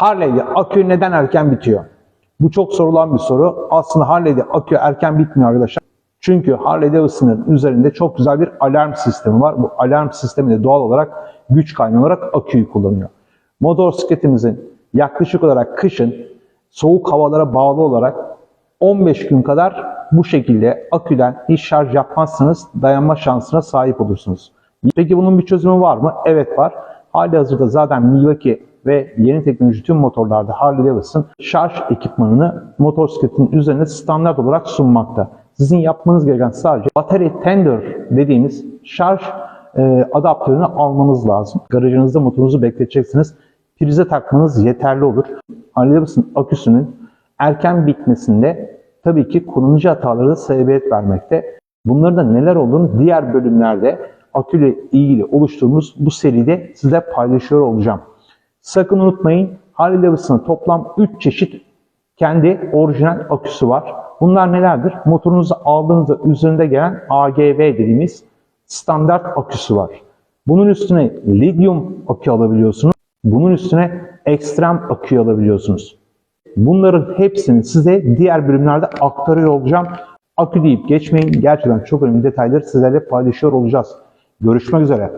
Harley'de akü neden erken bitiyor? Bu çok sorulan bir soru. Aslında Harley'de akü erken bitmiyor arkadaşlar. Çünkü Harley Davidson'ın üzerinde çok güzel bir alarm sistemi var. Bu alarm sistemi de doğal olarak güç kaynağı olarak aküyü kullanıyor. Motosikletimizin yaklaşık olarak kışın soğuk havalara bağlı olarak 15 gün kadar bu şekilde aküden hiç şarj yapmazsanız dayanma şansına sahip olursunuz. Peki bunun bir çözümü var mı? Evet var. Hali hazırda zaten Milwaukee ve yeni teknoloji tüm motorlarda Harley Davidson şarj ekipmanını motosikletin üzerine standart olarak sunmakta. Sizin yapmanız gereken sadece battery tender dediğimiz şarj e, adaptörünü almanız lazım. Garajınızda motorunuzu bekleteceksiniz. Prize takmanız yeterli olur. Harley Davidson aküsünün erken bitmesinde tabii ki kullanıcı hataları da sebebiyet vermekte. Bunların da neler olduğunu diğer bölümlerde aküyle ilgili oluşturduğumuz bu seride size paylaşıyor olacağım. Sakın unutmayın Harley Davidson'ın toplam 3 çeşit kendi orijinal aküsü var. Bunlar nelerdir? Motorunuzu aldığınızda üzerinde gelen AGV dediğimiz standart aküsü var. Bunun üstüne lityum akü alabiliyorsunuz. Bunun üstüne ekstrem akü alabiliyorsunuz. Bunların hepsini size diğer bölümlerde aktarıyor olacağım. Akü deyip geçmeyin. Gerçekten çok önemli detayları sizlerle paylaşıyor olacağız. Görüşmek üzere.